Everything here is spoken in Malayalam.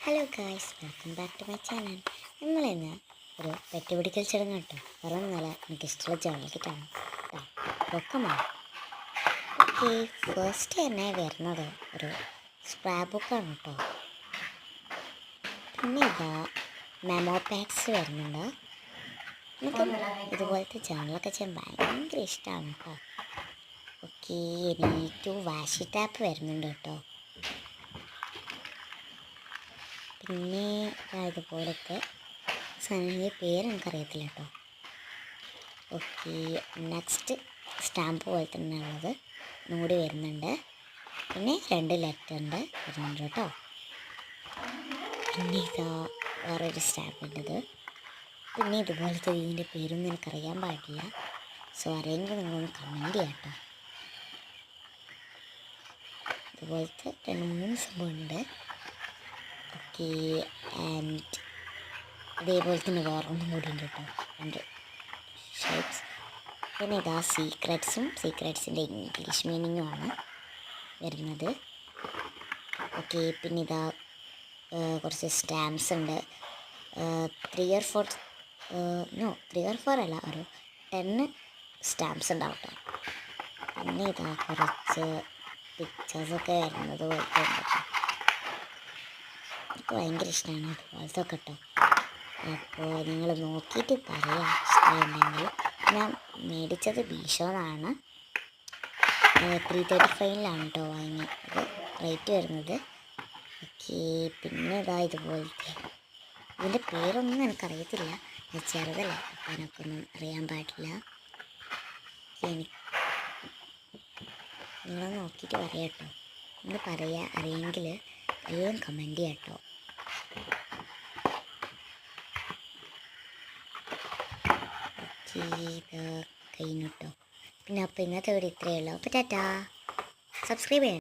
Hello guys welcome back to my channel നമ്മളിന്ന് ഒരു പെട്ടുപിടിക്കൽ ചടങ്ങ് കേട്ടോ. വെള്ളം നല്ല എനിക്ക് ഇഷ്ടമുള്ള ജോലിക്കിട്ടാണ് പൊക്കമാണ് ഓക്കെ ഫസ്റ്റ് തന്നെ വരുന്നത് ഒരു സ്ക്രാപ്പ് ബുക്കാണ് കേട്ടോ. പിന്നെ ഇതാ മെമോ പാക്സ് വരുന്നുണ്ട്. നമുക്ക് ഇതുപോലത്തെ ജേണലൊക്കെ ചെയ്യാൻ ഭയങ്കര ഇഷ്ടമാണ് കേട്ടോ. ഓക്കെ എനിക്ക് വാഷി ടാപ്പ് വരുന്നുണ്ട് കേട്ടോ. പിന്നെ ഇതുപോലത്തെ സാധനങ്ങളുടെ പേര് എനിക്കറിയത്തില്ല കേട്ടോ. ഓക്കെ നെക്സ്റ്റ് സ്റ്റാമ്പ് പോലെ തന്നെ ഉള്ളത് നൂടി വരുന്നുണ്ട്. പിന്നെ രണ്ട് ഉണ്ട് വരുന്നുണ്ട് കേട്ടോ. പിന്നെ ഇതാ വേറൊരു സ്റ്റാമ്പിന്റെത് പിന്നെ ഇതുപോലത്തെ ഇതിന്റെ പേരൊന്നും എനിക്കറിയാൻ പാടില്ല. സോ അറിയെങ്കിൽ നിങ്ങളൊന്ന് കമന്റ് ചെയ്യാം കേട്ടോ. ഇതുപോലത്തെ രണ്ട് മൂന്ന് സംഭവമുണ്ട് ഓക്കെ ആൻഡ് അതേപോലെ തന്നെ വേറൊന്നും കൂടി ഉണ്ട് കേട്ടോ. രണ്ട് ഷേപ്സ് പിന്നെ ഇതാ സീക്രട്സും സീക്രട്സിന്റെ ഇംഗ്ലീഷ് മീനിങ്ങുമാണ് വരുന്നത്. ഓക്കെ പിന്നെ ഇതാ കുറച്ച് സ്റ്റാമ്പ്സ് ഉണ്ട്. Three or four no three or four അല്ല ഒരു ടെന്ന് സ്റ്റാമ്പ്സ് ഉണ്ടാവും കേട്ടോ പിന്നെ ഇതാ കുറച്ച് പിക്ചേഴ്സൊക്കെ വരുന്നത് പോലത്തെ ഉണ്ട് എനിക്ക് ഭയങ്കര ഇഷ്ടമാണ് അതുപോലത്തെ കേട്ടോ. അപ്പോൾ നിങ്ങൾ നോക്കിയിട്ട് പറയാം ഇഷ്ടമുണ്ടെങ്കിൽ ഞാൻ മേടിച്ചത് മീഷോന്നാണ് ത്രീ തേർട്ടി ഫൈവിലാണ് കേട്ടോ വാങ്ങിയത്. റേറ്റ് വരുന്നത്. ഓക്കെ പിന്നെ ഇതാ ഇതുപോലത്തെ. ഇതിന്റെ പേരൊന്നും എനിക്കറിയത്തില്ല. ഞാൻ ചെറുതല്ല അപ്പോൾ എനിക്കൊന്നും അറിയാൻ പാടില്ല. എനിക്ക് നിങ്ങൾ നോക്കിയിട്ട് പറയാം കേട്ടോ. നിങ്ങൾ പറയുക അറിയെങ്കിൽ എല്ലാം കമന്റ് ചെയ്യാം കേട്ടോ. ചെയ്ത് കഴിഞ്ഞു കേട്ടോ പിന്നെ അപ്പോൾ ഇന്നത്തെ വീഡിയോ ഇത്രയേ ഉള്ളൂ. അപ്പോൾ ടാറ്റാ. സബ്സ്ക്രൈബ് ചെയ്യണം.